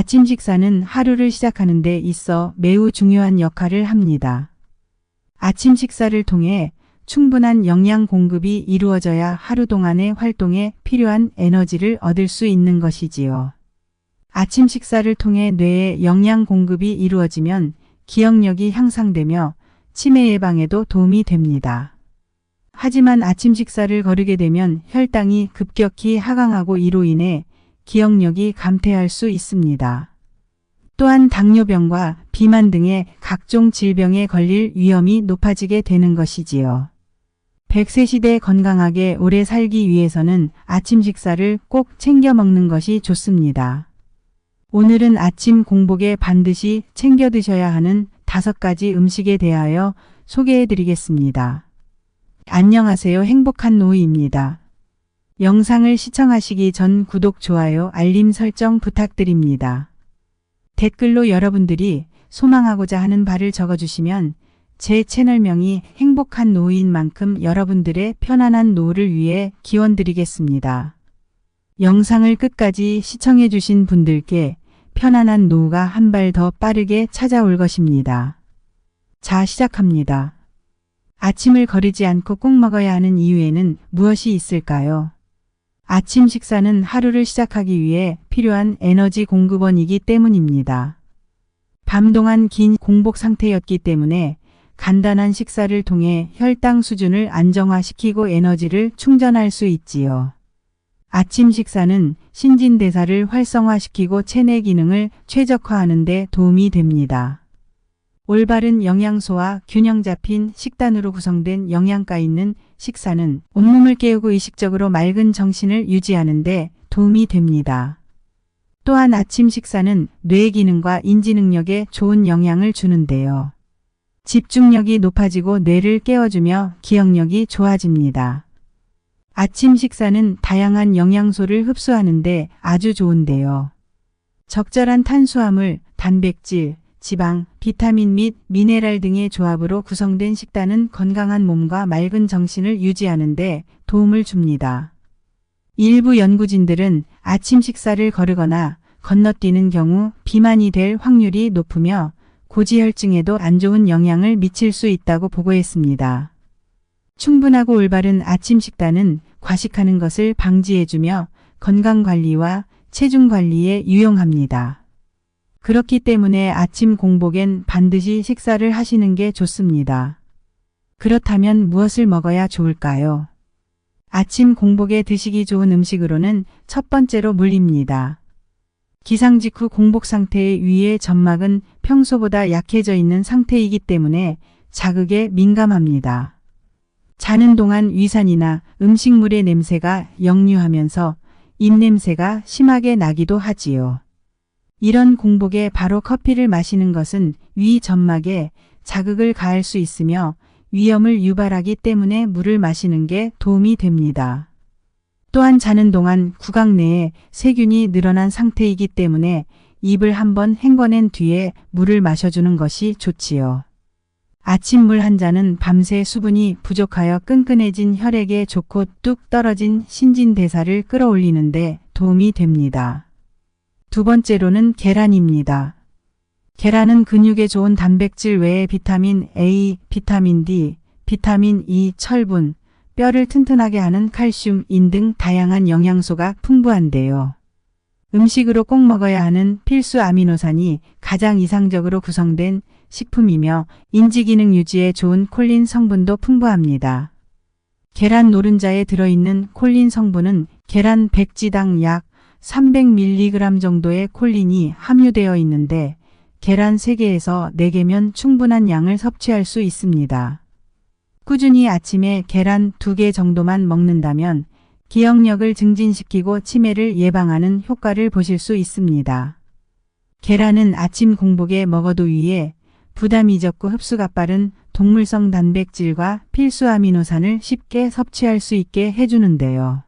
아침 식사는 하루를 시작하는 데 있어 매우 중요한 역할을 합니다. 아침 식사를 통해 충분한 영양 공급이 이루어져야 하루 동안의 활동에 필요한 에너지를 얻을 수 있는 것이지요. 아침 식사를 통해 뇌에 영양 공급이 이루어지면 기억력이 향상되며 치매 예방에도 도움이 됩니다. 하지만 아침 식사를 거르게 되면 혈당이 급격히 하강하고 이로 인해 기억력이 감퇴할 수 있습니다. 또한 당뇨병과 비만 등의 각종 질병에 걸릴 위험이 높아지게 되는 것이지요. 100세 시대 건강하게 오래 살기 위해서는 아침 식사를 꼭 챙겨 먹는 것이 좋습니다. 오늘은 아침 공복에 반드시 챙겨 드셔야 하는 다섯 가지 음식에 대하여 소개해 드리겠습니다. 안녕하세요. 행복한 노이입니다. 영상을 시청하시기 전 구독, 좋아요, 알림 설정 부탁드립니다. 댓글로 여러분들이 소망하고자 하는 바를 적어주시면 제 채널명이 행복한 노인 만큼 여러분들의 편안한 노후를 위해 기원드리겠습니다. 영상을 끝까지 시청해주신 분들께 편안한 노후가 한 발 더 빠르게 찾아올 것입니다. 자, 시작합니다. 아침을 거르지 않고 꼭 먹어야 하는 이유에는 무엇이 있을까요? 아침 식사는 하루를 시작하기 위해 필요한 에너지 공급원이기 때문입니다. 밤 동안 긴 공복 상태였기 때문에 간단한 식사를 통해 혈당 수준을 안정화시키고 에너지를 충전할 수 있지요. 아침 식사는 신진대사를 활성화시키고 체내 기능을 최적화하는 데 도움이 됩니다. 올바른 영양소와 균형 잡힌 식단으로 구성된 영양가 있는 식사는 온몸을 깨우고 의식적으로 맑은 정신을 유지하는 데 도움이 됩니다. 또한 아침 식사는 뇌 기능과 인지 능력에 좋은 영향을 주는데요. 집중력이 높아지고 뇌를 깨워주며 기억력이 좋아집니다. 아침 식사는 다양한 영양소를 흡수하는데 아주 좋은데요. 적절한 탄수화물, 단백질, 지방, 비타민 및 미네랄 등의 조합으로 구성된 식단은 건강한 몸과 맑은 정신을 유지하는 데 도움을 줍니다. 일부 연구진들은 아침 식사를 거르거나 건너뛰는 경우 비만이 될 확률이 높으며 고지혈증에도 안 좋은 영향을 미칠 수 있다고 보고했습니다. 충분하고 올바른 아침 식단은 과식하는 것을 방지해주며 건강관리와 체중관리에 유용합니다. 그렇기 때문에 아침 공복엔 반드시 식사를 하시는 게 좋습니다. 그렇다면 무엇을 먹어야 좋을까요? 아침 공복에 드시기 좋은 음식으로는 첫 번째로 물입니다. 기상 직후 공복 상태의 위의 점막은 평소보다 약해져 있는 상태이기 때문에 자극에 민감합니다. 자는 동안 위산이나 음식물의 냄새가 역류하면서 입냄새가 심하게 나기도 하지요. 이런 공복에 바로 커피를 마시는 것은 위 점막에 자극을 가할 수 있으며 위염을 유발하기 때문에 물을 마시는 게 도움이 됩니다. 또한 자는 동안 구강 내에 세균이 늘어난 상태이기 때문에 입을 한번 헹궈낸 뒤에 물을 마셔주는 것이 좋지요. 아침 물 한 잔은 밤새 수분이 부족하여 끈끈해진 혈액에 좋고 뚝 떨어진 신진대사를 끌어올리는데 도움이 됩니다. 두 번째로는 계란입니다. 계란은 근육에 좋은 단백질 외에 비타민 A, 비타민 D, 비타민 E, 철분, 뼈를 튼튼하게 하는 칼슘, 인 등 다양한 영양소가 풍부한데요. 음식으로 꼭 먹어야 하는 필수 아미노산이 가장 이상적으로 구성된 식품이며 인지기능 유지에 좋은 콜린 성분도 풍부합니다. 계란 노른자에 들어있는 콜린 성분은 계란 100지당 약 300mg 정도의 콜린이 함유되어 있는데 계란 3개에서 4개면 충분한 양을 섭취할 수 있습니다. 꾸준히 아침에 계란 2개 정도만 먹는다면 기억력을 증진시키고 치매를 예방하는 효과를 보실 수 있습니다. 계란은 아침 공복에 먹어도 위에 부담이 적고 흡수가 빠른 동물성 단백질과 필수 아미노산을 쉽게 섭취할 수 있게 해주는데요.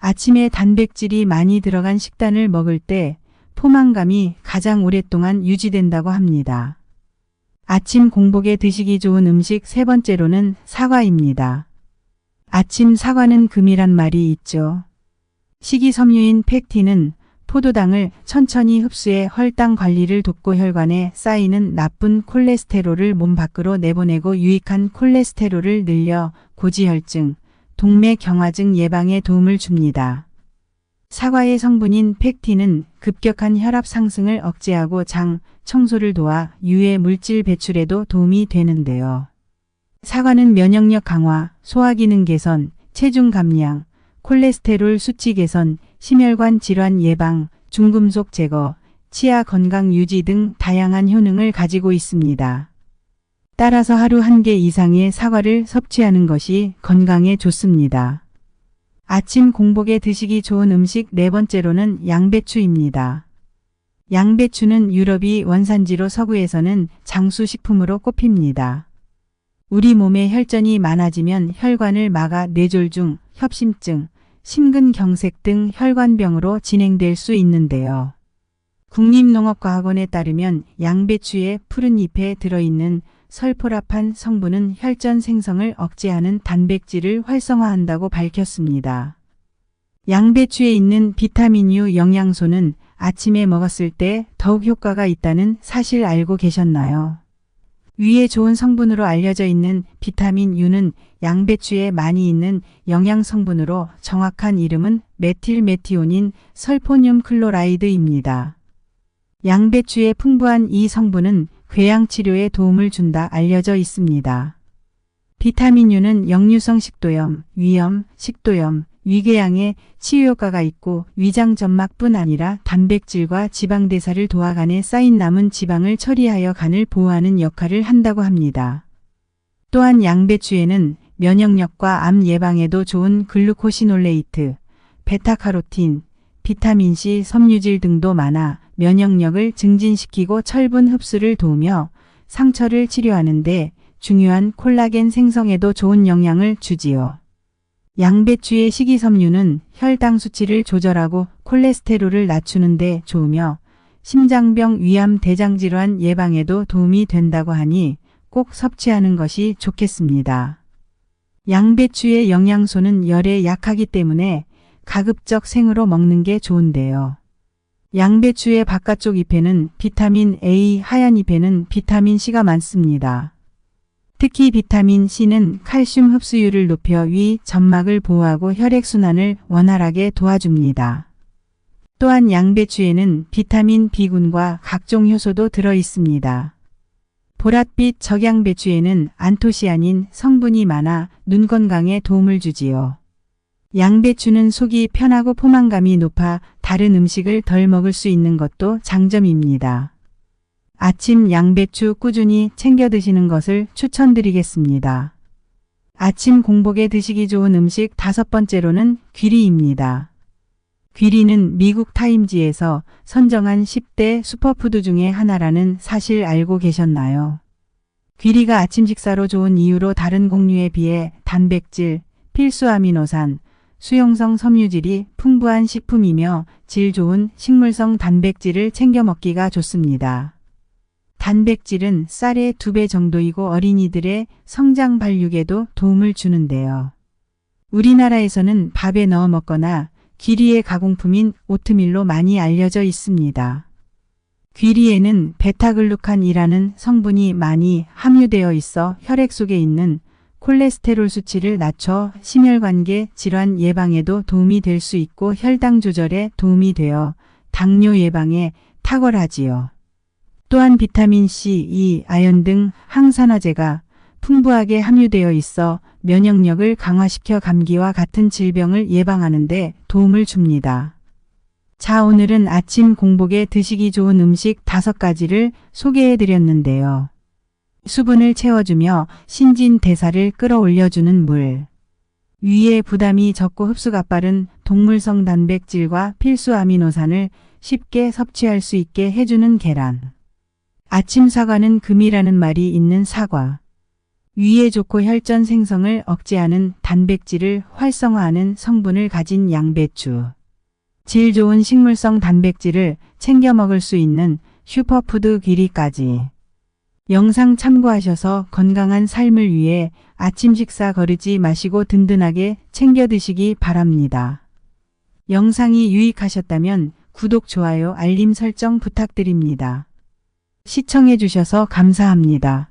아침에 단백질이 많이 들어간 식단을 먹을 때 포만감이 가장 오랫동안 유지된다고 합니다. 아침 공복에 드시기 좋은 음식 세 번째로는 사과입니다. 아침 사과는 금이란 말이 있죠. 식이섬유인 팩틴은 포도당을 천천히 흡수해 혈당 관리를 돕고 혈관에 쌓이는 나쁜 콜레스테롤을 몸 밖으로 내보내고 유익한 콜레스테롤을 늘려 고지혈증, 동맥 경화증 예방에 도움을 줍니다. 사과의 성분인 팩틴은 급격한 혈압 상승을 억제하고 장 청소를 도와 유해 물질 배출에도 도움이 되는데요. 사과는 면역력 강화, 소화기능 개선, 체중 감량, 콜레스테롤 수치 개선, 심혈관 질환 예방, 중금속 제거, 치아 건강 유지 등 다양한 효능을 가지고 있습니다. 따라서 하루 한 개 이상의 사과를 섭취하는 것이 건강에 좋습니다. 아침 공복에 드시기 좋은 음식 네 번째로는 양배추입니다. 양배추는 유럽이 원산지로 서구에서는 장수식품으로 꼽힙니다. 우리 몸에 혈전이 많아지면 혈관을 막아 뇌졸중, 협심증, 심근경색 등 혈관병으로 진행될 수 있는데요. 국립농업과학원에 따르면 양배추의 푸른 잎에 들어있는 설포라판 성분은 혈전 생성을 억제하는 단백질을 활성화한다고 밝혔습니다. 양배추에 있는 비타민유 영양소는 아침에 먹었을 때 더욱 효과가 있다는 사실 알고 계셨나요? 위에 좋은 성분으로 알려져 있는 비타민 U는 양배추에 많이 있는 영양 성분으로 정확한 이름은 메틸메티온인 설포늄 클로라이드입니다. 양배추의 풍부한 이 성분은 궤양 치료에 도움을 준다 알려져 있습니다. 비타민 U는 역류성 식도염, 위염, 식도염, 위궤양에 치유 효과가 있고 위장 점막뿐 아니라 단백질과 지방 대사를 도와 간에 쌓인 남은 지방을 처리하여 간을 보호하는 역할을 한다고 합니다. 또한 양배추에는 면역력과 암 예방에도 좋은 글루코시놀레이트, 베타카로틴, 비타민C 섬유질 등도 많아 면역력을 증진시키고 철분 흡수를 도우며 상처를 치료하는데 중요한 콜라겐 생성에도 좋은 영향을 주지요. 양배추의 식이섬유는 혈당 수치를 조절하고 콜레스테롤을 낮추는 데 좋으며 심장병, 위암, 대장질환 예방에도 도움이 된다고 하니 꼭 섭취하는 것이 좋겠습니다. 양배추의 영양소는 열에 약하기 때문에 가급적 생으로 먹는 게 좋은데요. 양배추의 바깥쪽 잎에는 비타민 A, 하얀 잎에는 비타민 C가 많습니다. 특히 비타민 C는 칼슘 흡수율을 높여 위, 점막을 보호하고 혈액순환을 원활하게 도와줍니다. 또한 양배추에는 비타민 B군과 각종 효소도 들어 있습니다. 보랏빛 적양배추에는 안토시아닌 성분이 많아 눈 건강에 도움을 주지요. 양배추는 속이 편하고 포만감이 높아 다른 음식을 덜 먹을 수 있는 것도 장점입니다. 아침 양배추 꾸준히 챙겨 드시는 것을 추천드리겠습니다. 아침 공복에 드시기 좋은 음식 다섯 번째로는 귀리입니다. 귀리는 미국 타임지에서 선정한 10대 슈퍼푸드 중에 하나라는 사실 알고 계셨나요? 귀리가 아침 식사로 좋은 이유로 다른 곡류에 비해 단백질, 필수 아미노산, 수용성 섬유질이 풍부한 식품이며 질 좋은 식물성 단백질을 챙겨 먹기가 좋습니다. 단백질은 쌀의 두배 정도이고 어린이들의 성장 발육에도 도움을 주는데요. 우리나라에서는 밥에 넣어 먹거나 귀리의 가공품인 오트밀로 많이 알려져 있습니다. 귀리에는 베타글루칸이라는 성분이 많이 함유되어 있어 혈액 속에 있는 콜레스테롤 수치를 낮춰 심혈관계 질환 예방에도 도움이 될 수 있고 혈당 조절에 도움이 되어 당뇨 예방에 탁월하지요. 또한 비타민 C, E, 아연 등 항산화제가 풍부하게 함유되어 있어 면역력을 강화시켜 감기와 같은 질병을 예방하는 데 도움을 줍니다. 자, 오늘은 아침 공복에 드시기 좋은 음식 다섯 가지를 소개해 드렸는데요. 수분을 채워주며 신진 대사를 끌어올려주는 물. 위에 부담이 적고 흡수가 빠른 동물성 단백질과 필수 아미노산을 쉽게 섭취할 수 있게 해주는 계란. 아침 사과는 금이라는 말이 있는 사과. 위에 좋고 혈전 생성을 억제하는 단백질을 활성화하는 성분을 가진 양배추. 질 좋은 식물성 단백질을 챙겨 먹을 수 있는 슈퍼푸드 귀리까지. 영상 참고하셔서 건강한 삶을 위해 아침 식사 거르지 마시고 든든하게 챙겨 드시기 바랍니다. 영상이 유익하셨다면 구독, 좋아요, 알림 설정 부탁드립니다. 시청해주셔서 감사합니다.